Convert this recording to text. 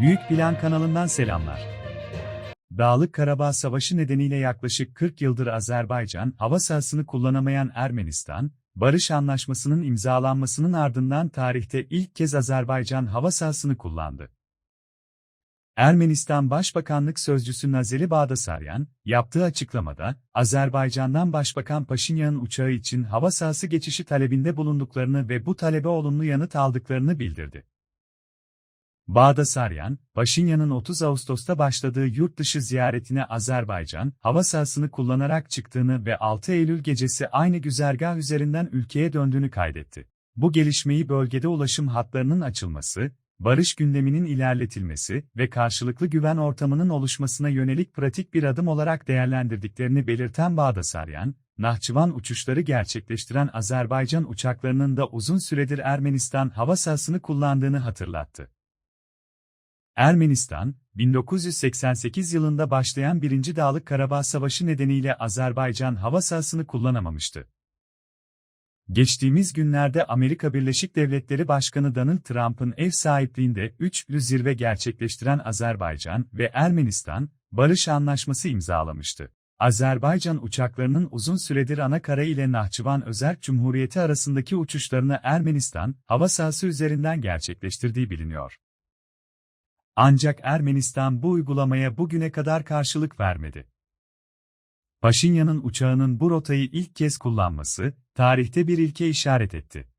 Büyük Plan kanalından selamlar. Dağlık Karabağ Savaşı nedeniyle yaklaşık 40 yıldır Azerbaycan hava sahasını kullanamayan Ermenistan, barış anlaşmasının imzalanmasının ardından tarihte ilk kez Azerbaycan hava sahasını kullandı. Ermenistan Başbakanlık Sözcüsü Nazeli Bağdasaryan, yaptığı açıklamada, Azerbaycan'dan Başbakan Paşinyan'ın uçağı için hava sahası geçişi talebinde bulunduklarını ve bu talebe olumlu yanıt aldıklarını bildirdi. Bağdasaryan, Paşinyan'ın 30 Ağustos'ta başladığı yurt dışı ziyaretine Azerbaycan, hava sahasını kullanarak çıktığını ve 6 Eylül gecesi aynı güzergah üzerinden ülkeye döndüğünü kaydetti. Bu gelişmeyi bölgede ulaşım hatlarının açılması, barış gündeminin ilerletilmesi ve karşılıklı güven ortamının oluşmasına yönelik pratik bir adım olarak değerlendirdiklerini belirten Bağdasaryan, Nahçıvan uçuşları gerçekleştiren Azerbaycan uçaklarının da uzun süredir Ermenistan hava sahasını kullandığını hatırlattı. Ermenistan, 1988 yılında başlayan 1. Dağlık Karabağ Savaşı nedeniyle Azerbaycan hava sahasını kullanamamıştı. Geçtiğimiz günlerde Amerika Birleşik Devletleri Başkanı Donald Trump'ın ev sahipliğinde üçlü zirve gerçekleştiren Azerbaycan ve Ermenistan, barış anlaşması imzalamıştı. Azerbaycan uçaklarının uzun süredir Anakara ile Nahçıvan Özerk Cumhuriyeti arasındaki uçuşlarını Ermenistan, hava sahası üzerinden gerçekleştirdiği biliniyor. Ancak Ermenistan bu uygulamaya bugüne kadar karşılık vermedi. Paşinyan'ın uçağının bu rotayı ilk kez kullanması, tarihte bir ilke işaret etti.